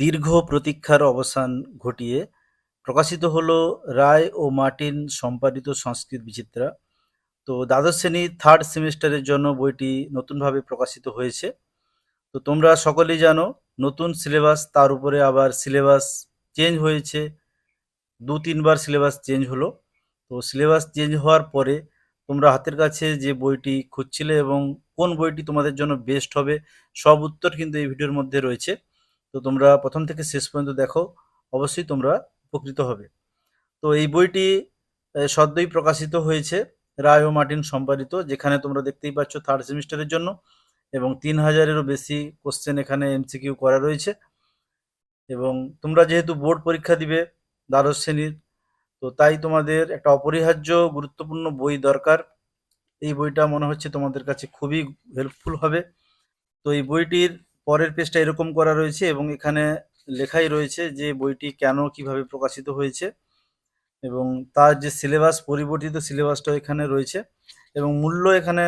দীর্ঘ প্রতীক্ষার অবসান ঘটিয়ে প্রকাশিত হলো রায় ও মার্টিন সম্পাদিত সংস্কৃত বিচিত্রা। তো দ্বাদশ শ্রেণি থার্ড সেমিস্টারের জন্য বইটি নতুনভাবে প্রকাশিত হয়েছে। তো তোমরা সকলেই জানো, নতুন সিলেবাস তার উপরে আবার সিলেবাস চেঞ্জ হয়েছে। দু তিনবার সিলেবাস চেঞ্জ হলো। তো সিলেবাস চেঞ্জ হওয়ার পরে তোমরা হাতের কাছে যে বইটি খুঁজছিলে এবং কোন বইটি তোমাদের জন্য বেস্ট হবে, সব উত্তর কিন্তু এই ভিডিওর মধ্যে রয়েছে। তো তোমরা প্রথম থেকে শেষ পর্যন্ত দেখো, অবশ্যই তোমরা উপকৃত হবে। তো এই বইটি সদ্যই প্রকাশিত হয়েছে রায় ও মার্টিন সম্পাদিত, যেখানে তোমরা দেখতেই পাচ্ছ থার্ড সেমিস্টারের জন্য, এবং তিন হাজারেরও বেশি কোশ্চেন এখানে এমসিকিউ করা রয়েছে। এবং তোমরা যেহেতু বোর্ড পরীক্ষা দিবে দ্বাদশ শ্রেণির, তো তাই তোমাদের একটা অপরিহার্য, গুরুত্বপূর্ণ বই দরকার। এই বইটা মনে হচ্ছে তোমাদের কাছে খুবই হেল্পফুল হবে। তো এই বইটির পরের পেজটা এরকম করা রয়েছে এবং এখানে লেখাই রয়েছে যে বইটি কেন, কীভাবে প্রকাশিত হয়েছে এবং তার যে সিলেবাস, পরিবর্তিত সিলেবাসটা এখানে রয়েছে এবং মূল্য এখানে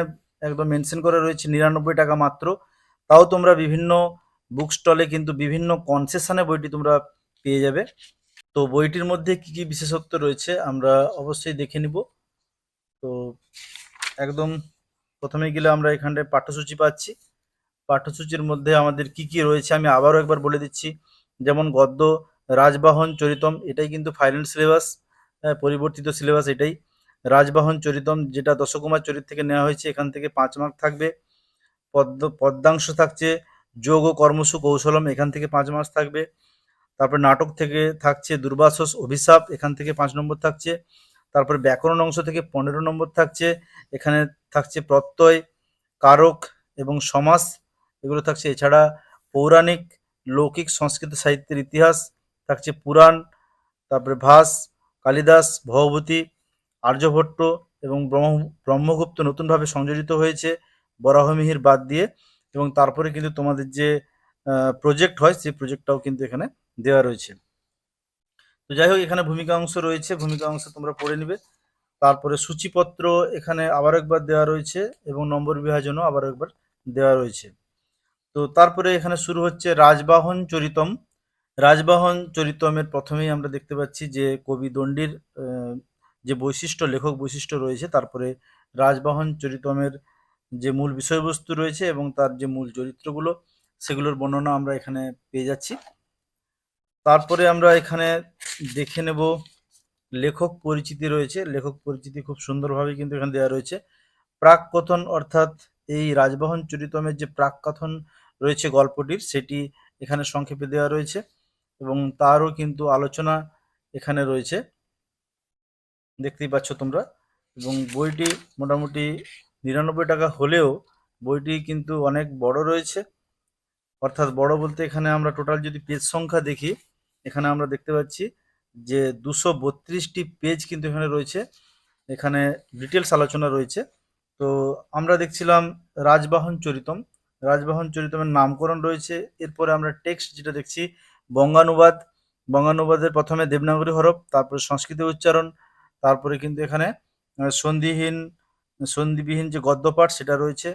একদম মেনশন করা রয়েছে নিরানব্বই টাকা মাত্র। তাও তোমরা বিভিন্ন বুক স্টলে কিন্তু বিভিন্ন কনসেশনে বইটি তোমরা পেয়ে যাবে। তো বইটির মধ্যে কি কি বিশেষত্ব রয়েছে আমরা অবশ্যই দেখে নিব। তো একদম প্রথমে গেলে আমরা এখানটায় পাঠ্যসূচি পাচ্ছি। পাঠ্যসূচির মধ্যে আমাদের কি কি রয়েছে আমি আবারও একবার বলে দিচ্ছি। যেমন গদ্য, রাজবাহন, চরিতম, এটাই কিন্তু ফাইনাল সিলেবাস পরিবর্তিত সিলেবাস এটাই। রাজবাহন, চরিতম, যেটা দশকুমার চরিত থেকে নেওয়া হয়েছে, এখান থেকে পাঁচ মার্ক থাকবে। পদ্ম, পদ্মাংশ থাকছে, যোগ ও কর্মসু কৌশলম, এখান থেকে পাঁচ মার্কস থাকবে। তারপর নাটক থেকে থাকছে দুর্বাসস, অভিশাপ, এখান থেকে পাঁচ নম্বর থাকছে। তারপর ব্যাকরণ অংশ থেকে পনেরো নম্বর থাকছে। এখানে থাকছে প্রত্যয়, কারক এবং সমাস। এগুলো থাকছে। এছাড়া পৌরাণিক, লৌকিক, সংস্কৃত সাহিত্যের ইতিহাস থাকছে পুরাণ, তারপরে ভাস, কালিদাস ভবভূতি আর্যভট্ট এবং ব্রহ্ম, ব্রহ্মগুপ্ত নতুনভাবে সংযোজিত হয়েছে বরাহমিহির বাদ দিয়ে এবং তারপরে কিন্তু তোমাদের যে প্রজেক্ট হয় সেই প্রজেক্টটাও কিন্তু এখানে দেওয়া রয়েছে। তো যাই হোক, এখানে ভূমিকা অংশ রয়েছে। ভূমিকা অংশ তোমরা পড়ে নিবে। তারপরে সূচিপত্র এখানে আবার একবার দেওয়া রয়েছে এবং নম্বর বিভাজনও আবার একবার দেওয়া রয়েছে। তো তারপরে এখানে শুরু হচ্ছে রাজবাহন চরিতম। রাজবাহন চরিতমের প্রথমেই আমরা দেখতে পাচ্ছি যে কবি দণ্ডির যে বৈশিষ্ট্য, লেখক বৈশিষ্ট্য রয়েছে, তারপরে রাজবাহন চরিতমের যে মূল বিষয়বস্তু রয়েছে এবং তার যে মূল চরিত্রগুলো, সেগুলোর বর্ণনা আমরা এখানে পেয়ে যাচ্ছি। তারপরে আমরা এখানে দেখে নেব লেখক পরিচিতি রয়েছে। লেখক পরিচিতি খুব সুন্দরভাবে কিন্তু এখানে দেওয়া রয়েছে। প্রাক কথন অর্থাৎ এই রাজবাহন চরিতমের যে প্রাক কথন রয়েছে গল্পটির, সেটি এখানে সংক্ষেপে দেওয়া রয়েছে এবং তারও কিন্তু আলোচনা এখানে রয়েছে। দেখতেই পাচ্ছ তোমরা। এবং বইটি মোটামুটি নিরানব্বই টাকা হলেও বইটি কিন্তু অনেক বড় রয়েছে। অর্থাৎ বড় বলতে এখানে আমরা টোটাল যদি পেজ সংখ্যা দেখি, এখানে আমরা দেখতে পাচ্ছি যে দুশো বত্রিশটি পেজ কিন্তু এখানে রয়েছে। এখানে ডিটেলস আলোচনা রয়েছে। তো আমরা দেখছিলাম রাজবাহন চরিতম। রাজবাহন চরিতমের নামকরণ রয়েছে। এরপরে আমরা টেক্সট যেটা দেখছি, বঙ্গানুবাদ। বঙ্গানুবাদের প্রথমে দেবনাগরী হরফ, তারপরে সংস্কৃত উচ্চারণ, তারপরে কিন্তু এখানে সন্ধিহীন, সন্ধিবিহীন যে গদ্যপাঠ সেটা রয়েছে।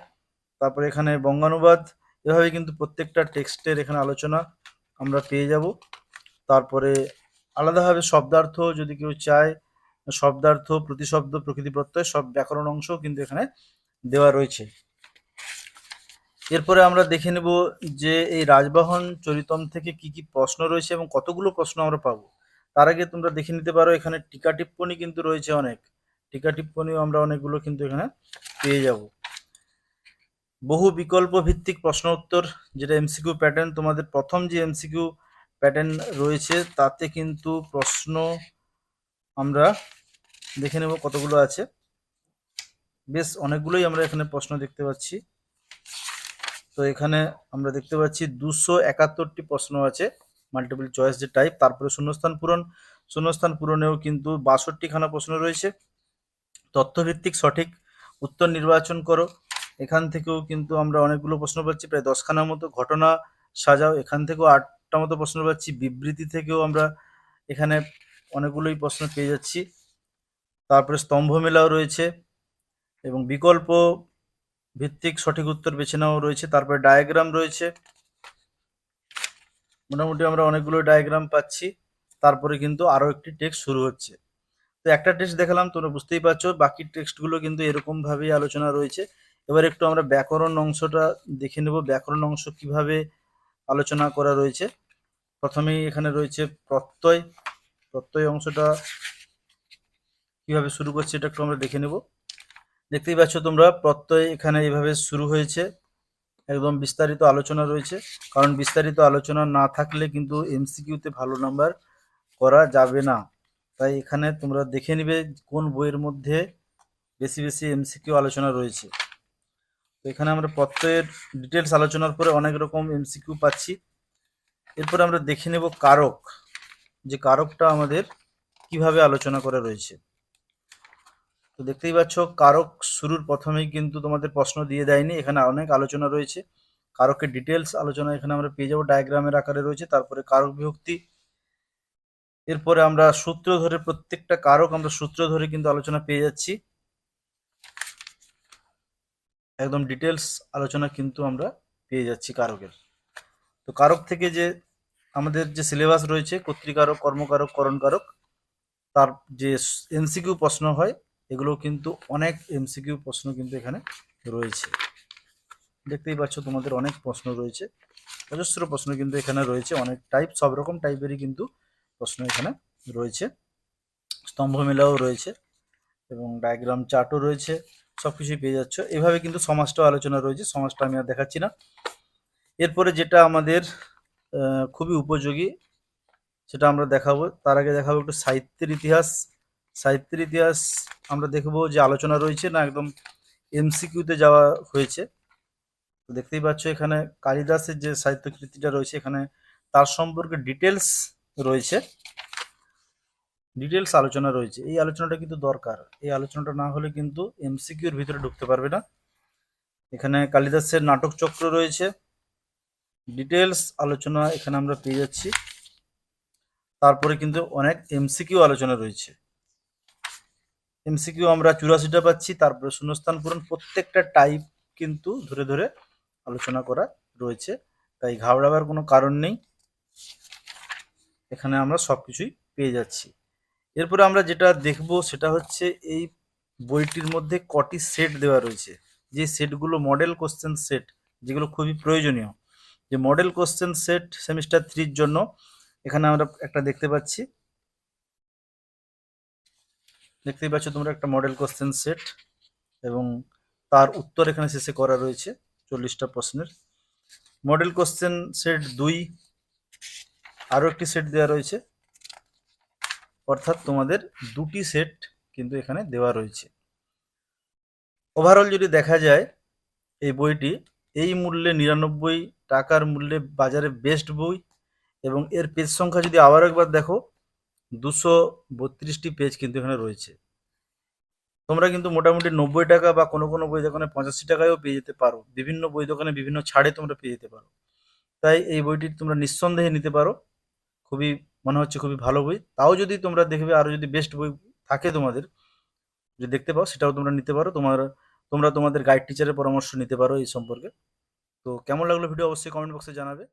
তারপরে এখানে বঙ্গানুবাদ, এভাবে কিন্তু প্রত্যেকটা টেক্সটের এখানে আলোচনা আমরা পেয়ে যাব। তারপরে আলাদাভাবে শব্দার্থ যদি কেউ চায়, শব্দার্থ, প্রতিশব্দ, প্রকৃতি প্রত্যয়, সব ব্যাকরণ অংশ কিন্তু এখানে দেওয়া রয়েছে। এরপরে আমরা দেখে নেব যে এই রাজবাহন চরিতম থেকে কি কি প্রশ্ন রয়েছে এবং কতগুলো প্রশ্ন আমরা পাবো। তার আগে তোমরা দেখে নিতে পারো, এখানে টিকা টিপ্পনী কিন্তু রয়েছে অনেক। টিকা টিপ্পণীও আমরা অনেকগুলো কিন্তু এখানে পেয়ে যাব। বহু বিকল্প ভিত্তিক প্রশ্ন উত্তর, যেটা এমসিকিউ প্যাটার্ন, তোমাদের প্রথম যে এমসিকিউ প্যাটার্ন রয়েছে, তাতে কিন্তু প্রশ্ন আমরা দেখে নেব কতগুলো আছে। বেশ, অনেকগুলোই আমরা এখানে প্রশ্ন দেখতে পাচ্ছি। তো এখানে আমরা দেখতে পাচ্ছি দুশো একাত্তরটি প্রশ্ন আছে মাল্টিপল চয়েস যে টাইপ তারপরে শূন্যস্থান পূরণ, শূন্যস্থান পূরণেও কিন্তু বাষট্টিখানা প্রশ্ন রয়েছে। তথ্যভিত্তিক সঠিক উত্তর নির্বাচন করো। এখান থেকেও কিন্তু আমরা অনেকগুলো প্রশ্ন পাচ্ছি, প্রায় দশখানার মতো ঘটনা সাজাও। এখান থেকেও আটটা মতো প্রশ্ন পাচ্ছি। বিবৃতি থেকেও আমরা এখানে অনেকগুলোই প্রশ্ন পেয়ে যাচ্ছি। তারপরে স্তম্ভ মেলাও রয়েছে এবং বিকল্প ভিত্তিক সঠিক উত্তর বেছে নেওয়া রয়েছে, তারপরে ডায়াগ্রাম রয়েছে। মোটামুটি আমরা অনেকগুলো ডায়াগ্রাম পাচ্ছি, তারপরে কিন্তু আরও একটি টেক্সট শুরু হচ্ছে। তো একটা টেক্সট দেখালাম, তোমরা বুঝতেই পারছ, বাকি টেক্সটগুলো কিন্তু এরকম ভাবেই আলোচনা রয়েছে। এবার একটু আমরা ব্যাকরণ অংশটা দেখে নেব, ব্যাকরণ অংশ কীভাবে আলোচনা করা রয়েছে। প্রথমেই এখানে রয়েছে প্রত্যয় প্রত্যয় অংশটা কীভাবে শুরু করছে, এটা একটু আমরা দেখে নেব। দেখতেই পাচ্ছ তোমরা, প্রত্যয় এখানে এইভাবে শুরু হয়েছে। একদম বিস্তারিত আলোচনা রয়েছে। কারণ বিস্তারিত আলোচনা না থাকলে কিন্তু এমসিকিউতে ভালো নাম্বার করা যাবে না। তাই এখানে তোমরা দেখে নিবে কোন বইয়ের মধ্যে বেশি বেশি এমসিকিউ আলোচনা রয়েছে। তো এখানে আমরা প্রত্যয়ের ডিটেলস আলোচনার পরে অনেক রকম এমসিকিউ পাচ্ছি। এরপর আমরা দেখে নেব কারক। যে কারকটা আমাদের কীভাবে আলোচনা করা রয়েছে। তো দেখতেই পাচ্ছ, কারক শুরুর প্রথমেই কিন্তু তোমাদের প্রশ্ন দিয়ে দেয়নি। এখানে অনেক আলোচনা রয়েছে। কারকের ডিটেলস আলোচনা এখানে আমরা পেয়ে যাব। ডায়াগ্রামের আকারে রয়েছে। তারপরে কারক বিভক্তি। এরপরে আমরা সূত্র ধরে প্রত্যেকটা কারক আমরা সূত্র ধরে কিন্তু আলোচনা পেয়ে যাচ্ছি। একদম ডিটেলস আলোচনা কিন্তু আমরা পেয়ে যাচ্ছি কারকের। তো কারক থেকে যে আমাদের যে সিলেবাস রয়েছে, কর্তৃকারক, কর্মকারক করণকারক তার যে এমসিকিউ প্রশ্ন হয় এগুলো কিন্তু অনেক এমসিকিউ প্রশ্ন কিন্তু এখানে রয়েছে। দেখতেই পাচ্ছ তোমাদের অনেক প্রশ্ন রয়েছে। অজস্র প্রশ্ন কিন্তু এখানে রয়েছে। অনেক টাইপ সব রকম টাইপেরই কিন্তু প্রশ্ন এখানে রয়েছে। স্তম্ভ মেলাও রয়েছে এবং ডায়াগ্রাম চার্টও রয়েছে। সব কিছুই পেয়ে যাচ্ছ। এভাবে কিন্তু সমাজটাও আলোচনা রয়েছে। সমাজটা আমি আর দেখাচ্ছি না। এরপরে যেটা আমাদের খুবই উপযোগী, সেটা আমরা দেখাবো। তার আগে দেখাবো একটু সাহিত্যের ইতিহাস। সাহিত্যের ইতিহাস আমরা দেখব যে আলোচনা রয়েছে না একদম এমসিকিউতে যাওয়া হয়েছে। দেখতেই পাচ্ছ এখানে কালিদাসের যে সাহিত্য কৃতিটা রয়েছে, এখানে তার সম্পর্কে ডিটেলস রয়েছে। ডিটেলস আলোচনা রয়েছে। এই আলোচনাটা কিন্তু দরকার। এই আলোচনাটা না হলে কিন্তু এমসিকিউর ভিতরে ঢুকতে পারবে না। এখানে কালিদাসের নাটক চক্র রয়েছে। ডিটেলস আলোচনা এখানে আমরা পেয়ে যাচ্ছি। তারপরে কিন্তু অনেক এমসিকিউ আলোচনা রয়েছে। এমসিকিউ আমরা চুরাশিটা পাচ্ছি, তারপরে শূন্যস্থান পূরণ প্রত্যেকটা টাইপ কিন্তু ধরে ধরে আলোচনা করা রয়েছে। তাই ঘাবড়াবার কোনো কারণ নেই। এখানে আমরা সব কিছুই পেয়ে যাচ্ছি। এরপরে আমরা যেটা দেখব সেটা হচ্ছে এই বইটির মধ্যে কটি সেট দেওয়া রয়েছে। যে সেটগুলো মডেল কোশ্চেন সেট যেগুলো খুবই প্রয়োজনীয়। যে মডেল কোশ্চেন সেট সেমিস্টার থ্রির জন্য এখানে আমরা একটা দেখতে পাচ্ছি। দেখতেই পাচ্ছ তোমরা একটা মডেল কোশ্চেন সেট এবং তার উত্তর এখানে শেষে করা রয়েছে চল্লিশটা প্রশ্নের। মডেল কোশ্চেন সেট দুই, আরও একটি সেট দেওয়া রয়েছে। অর্থাৎ তোমাদের দুটি সেট কিন্তু এখানে দেওয়া রয়েছে। ওভারঅল যদি দেখা যায়, এই বইটি এই মূল্যে নিরানব্বই টাকার মূল্যে বাজারে বেস্ট বই এবং এর পেজ সংখ্যা যদি আবার একবার দেখো দুশো বত্রিশটি পেজ কিন্তু এখানে রয়েছে। তোমরা কিন্তু মোটামুটি নব্বই টাকা বা কোনো কোনো বই দোকানে পঁচাশি টাকায়ও পেয়ে যেতে পারো। বিভিন্ন বই দোকানে বিভিন্ন ছাড়ে তোমরা পেয়ে যেতে পারো। তাই এই বইটি তোমরা নিঃসন্দেহে নিতে পারো। খুবই, মনে হচ্ছে খুবই ভালো বই। তাও যদি তোমরা দেখবে আরও যদি বেস্ট বই থাকে তোমাদের, যদি দেখতে পাও, সেটাও তোমরা নিতে পারো। তোমার, তোমরা তোমাদের গাইড টিচারের পরামর্শ নিতে পারো এই সম্পর্কে। তো কেমন লাগল ভিডিও অবশ্যই কমেন্ট বক্সে জানাবে।